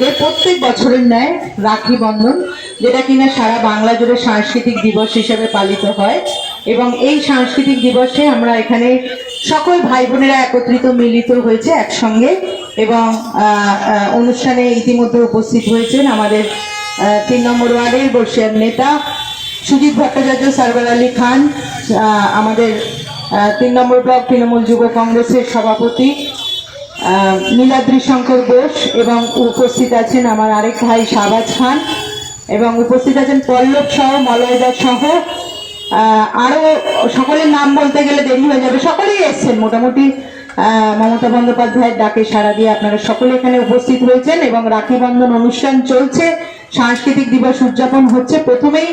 উপলক্ষে প্রত্যেক বছরের ন্যায় রাখি বন্ধন, যেটা কিনা সারা বাংলা জুড়ে সাংস্কৃতিক দিবস হিসেবে পালিত হয়। এবং এই সাংস্কৃতিক দিবসে আমরা এখানে সকল ভাই বোনেরা একত্রিত মিলিত হয়েছে একসঙ্গে এবং অনুষ্ঠানে ইতিমধ্যে উপস্থিত হয়েছেন আমাদের তিন নম্বর ওয়ার্ডের বর্ষিয়ার নেতা সুজিত ভট্টাচার্য, সারবার আলী খান আমাদের তিন নম্বর ব্লক তৃণমূল যুব কংগ্রেসের সভাপতি নীলাদ্রি শঙ্কর ঘোষ এবং উপস্থিত আছেন আমার আরেক ভাই শাহবাজ খান এবং উপস্থিত আছেন পল্লব সহ মলয়দা সহ। আরও সকলের নাম বলতে গেলে দেরি হয়ে যাবে। সকলেই এসছেন মোটামুটি। মমতা বন্দ্যোপাধ্যায়ের ডাকে সাড়া দিয়ে আপনারা সকলে এখানে উপস্থিত রয়েছেন এবং রাখি বন্ধন অনুষ্ঠান চলছে। সাংস্কৃতিক দিবস উদযাপন হচ্ছে। প্রথমেই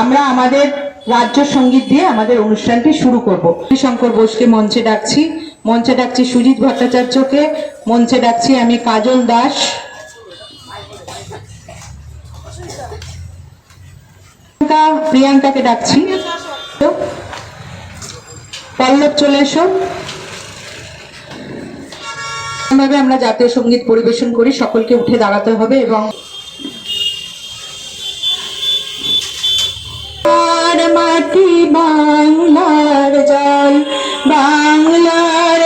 আমরা আমাদের রাজ্য সংগীত দিয়ে আমাদের অনুষ্ঠানটি শুরু করব। শঙ্কর বোসকে মঞ্চে ডাকছি। মঞ্চে ডাকছি সুজিত ভট্টাচার্যকে, মঞ্চে ডাকছি আমি কাজল দাস। প্রিয়াঙ্কা, প্রিয়াঙ্কাকে ডাকছি। পল্লব, চলে এসো। ভাবে আমরা জাতীয় সংগীত পরিবেশন করি, সকলকে উঠে দাঁড়াতে হবে এবং মাটি বাংলার জল বাংলার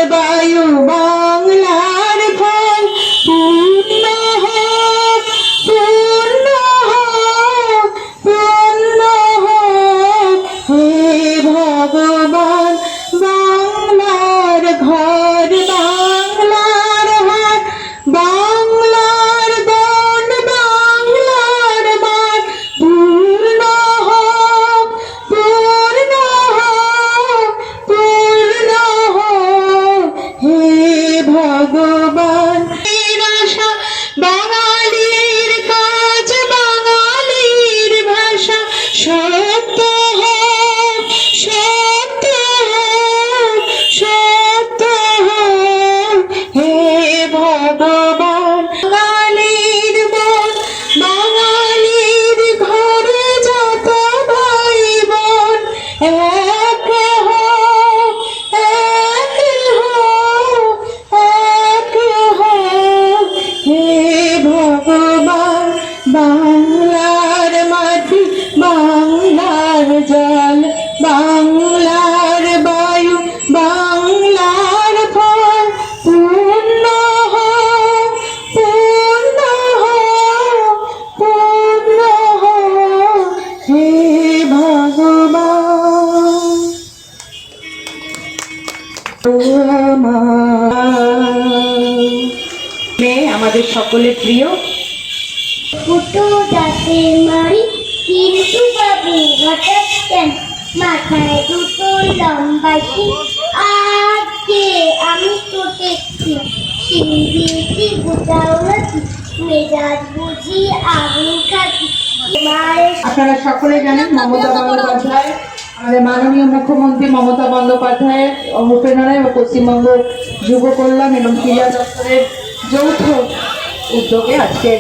হে ভগবান মেয়ে আমাদের সকলের প্রিয়। ফুটো দাঁতের মারি, কিন্তু মাথায় দুটো লম্বা আজকে আমি দেখছি শিং দিয়েছি, গোটাও নাকি। বুঝি আগুন খাচ্ছি। আপনারা সকলে জানেন মমতা বন্দ্যোপাধ্যায়, আমাদের মাননীয় মুখ্যমন্ত্রী মমতা বন্দ্যোপাধ্যায়ের অনুপ্রেরণায় ও পশ্চিমবঙ্গ যুব কল্যাণ এবং ক্রীড়া দপ্তরের যৌথ উদ্যোগে আজকে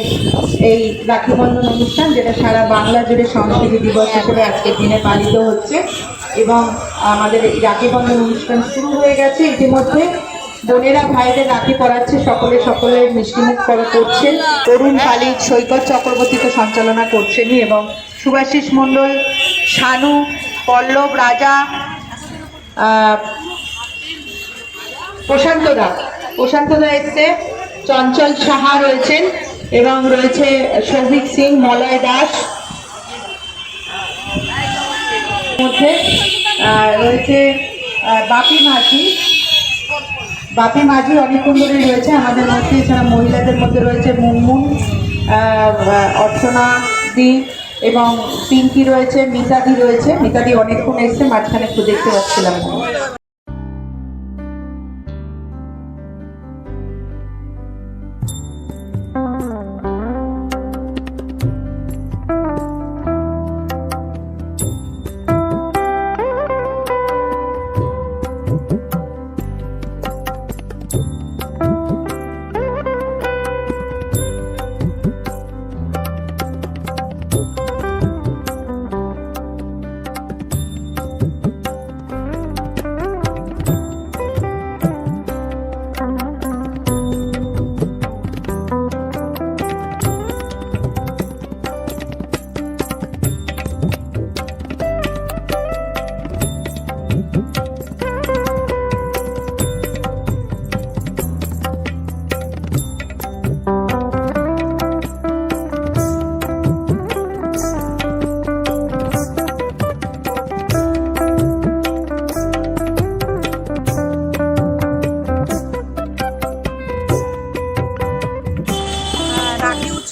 এই রাখি বন্ধন অনুষ্ঠান, যেটা সারা বাংলা জুড়ে সংস্কৃতি দিবস হিসেবে আজকের দিনে পালিত হচ্ছে এবং আমাদের এই রাখি বন্ধন অনুষ্ঠান শুরু হয়ে গেছে ইতিমধ্যে। বোনেরা ভাইদের রাখি পরাচ্ছে, সকলে সকলের মিষ্টিমুখ করে করছেন তরুণ পালিত সৈকত চক্রবর্তী তো সঞ্চালনা করছেনই এবং সুভাষিস মণ্ডল, শানু, পল্লব, রাজা প্রশান্ত দা। প্রশান্ত দা এসছে, চঞ্চল সাহা রয়েছেন এবং রয়েছে সৌভিক সিং, মলয় দাস। মধ্যে রয়েছে বাপি মাঝি। বাপি মাঝি অনেক ধরে রয়েছে, আমাদের মধ্যে, এছাড়া মহিলাদের মধ্যে রয়েছে মুনমুন অর্চনা, দি, এবং পিঙ্কি রয়েছে, মিতাদি রয়েছে। মিতাদি অনেকক্ষণ এসছে, মাঝখানে একটু দেখতে পাচ্ছিলাম। you.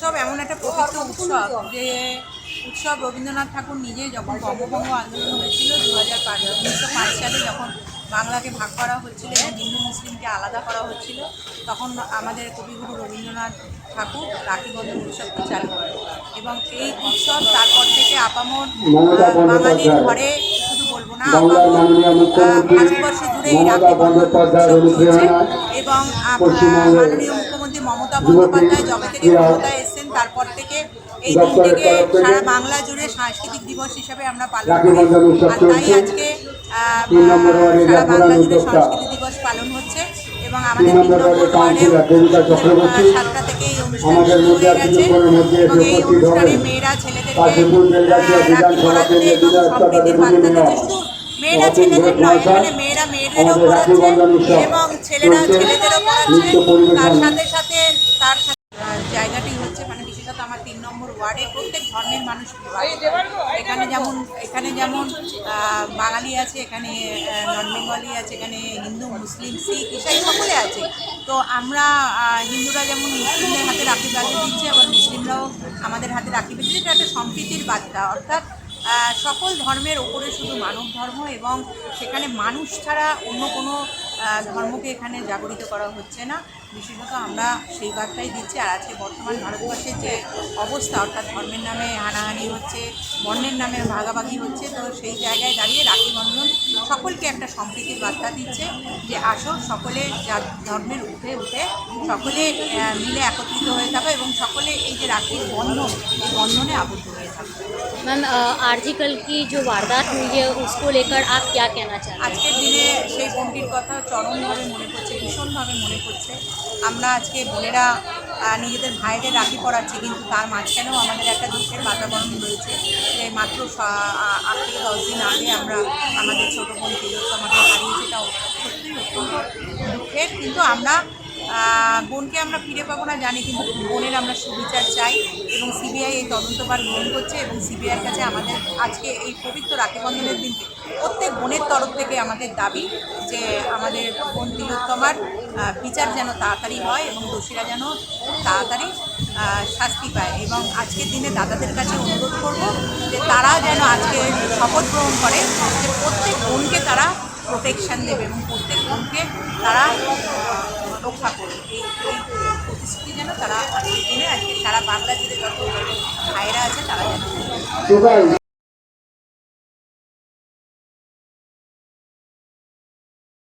উৎসব এমন একটা প্রকৃত উৎসব যে উৎসব রবীন্দ্রনাথ ঠাকুর নিজে যখন বঙ্গভঙ্গ আন্দোলন হয়েছিল দু হাজার পাঁচ উনিশশো পাঁচ সালে যখন বাংলাকে ভাগ করা হচ্ছিল এবং হিন্দু মুসলিমকে আলাদা করা হচ্ছিল তখন আমাদের কবিগুরু রবীন্দ্রনাথ ঠাকুর রাখি বন্ধন উৎসবকে চালু করেন। এবং এই উৎসব তারপর থেকে আপামর বাঙালির ঘরে শুধু বলব না আপামর ভারতবর্ষ জুড়ে এই রাখি বন্ধন উৎসব এবং মাননীয় মমতা বন্দ্যোপাধ্যায় যবে থেকে ক্ষমতায় এসেছেন তারপর থেকে এই দিনটিকে থেকে সারা বাংলা জুড়ে সাংস্কৃতিক দিবস হিসাবে আমরা পালন করি। আর তাই আজকে সারা বাংলা জুড়ে। সংস্কৃতি দিবস পালন হচ্ছে এবং আমাদের সাতটা থেকে এই অনুষ্ঠান শুরু হয়ে গেছে। এবং এই অনুষ্ঠানে মেয়েরা ছেলেদেরকে রাখি পরাচ্ছে এবং সম্প্রীতির বার্তা দিচ্ছে। শুধু মেয়েরা ছেলেদের নয় মহাশয় পড়াচ্ছে বন্ধন উৎসব এবং ছেলেরা চলছে। ছেলেদেরও পড়াচ্ছে তার সাথে সাথে তার সাথে জায়গাটি হচ্ছে মানে বিশেষত আমার তিন নম্বর ওয়ার্ডে প্রত্যেক ধর্মের মানুষ এখানে যেমন এখানে যেমন বাঙালি আছে এখানে নন বেঙ্গলি আছে এখানে হিন্দু মুসলিম শিখ ইসাই সকলে আছে। তো আমরা হিন্দুরা যেমন মুসলিমদের হাতে রাখি বাঁধিয়ে দিচ্ছে আবার মুসলিমরাও আমাদের হাতে রাখি। বেঁধে দিচ্ছে এটা একটা সম্প্রীতির বার্তা অর্থাৎ সকল ধর্মের ওপরে শুধু মানব ধর্ম এবং সেখানে মানুষ ছাড়া অন্য কোনো ধর্মকে এখানে জাগরিত করা হচ্ছে না বিশেষত আমরা সেই বার্তাই দিচ্ছি আর আজকে বর্তমান ভারতবর্ষের যে অবস্থা অর্থাৎ ধর্মের নামে হানাহানি হচ্ছে বর্ণের নামে ভাগাভাগি হচ্ছে তো সেই জায়গায় দাঁড়িয়ে রাখি বন্ধন সকলকে একটা সম্প্রীতির বার্তা দিচ্ছে যে আসো সকলে যা ধর্মের উঠে উঠে সকলে আহ, মিলে একত্রিত হয়ে থাকো এবং সকলে এই যে রাখির বন্ধন এই বন্ধনে আবদ্ধ হয়ে থাকো मैम आरजीकल की जो वारदात हुई है उसको लेकर आप क्या कहना चाहते हैं আজকের দিনে সেই বোনটির কথা চরমভাবে মনে পড়ছে ভীষণভাবে মনে পড়ছে আমরা আজকে বোনেরা নিজেদের ভাইদের রাখি পড়াচ্ছি কিন্তু তার মাঝখানেও আমাদের একটা দুঃখের বাতাবরণ রয়েছে যে মাত্র আট থেকে দশ দিন আগে আমরা আমাদের ছোটো বোন তিলোত্তমাকে হারিয়েছি এটা সত্যিই অত্যন্ত দুঃখের। কিন্তু আমরা বোনকে আমরা ফিরে পাবো না জানি, কিন্তু বোনের আমরা সুবিচার চাই এবং সিবিআই এই তদন্তভার গ্রহণ করছে এবং সিবিআইয়ের কাছে আমাদের আজকে এই পবিত্র রাখি বন্ধনের দিনকে প্রত্যেক বোনের তরফ থেকে আমাদের দাবি যে আমাদের বোন তিলোত্তমার বিচার যেন তাড়াতাড়ি হয় এবং দোষীরা যেন তাড়াতাড়ি শাস্তি পায়। এবং আজকের দিনে দাদাদের কাছে অনুরোধ করব যে তারা যেন আজকে শপথ গ্রহণ করে যে প্রত্যেক বোনকে তারা প্রোটেকশান দেবে এবং প্রত্যেক বোনকে তারা রক্ষা করবে। এই প্রতিশ্রুতি যেন তারা আজকের দিনে, আজকে সারা বাংলা জুড়ে যত ভাইরা আছে তারা যেন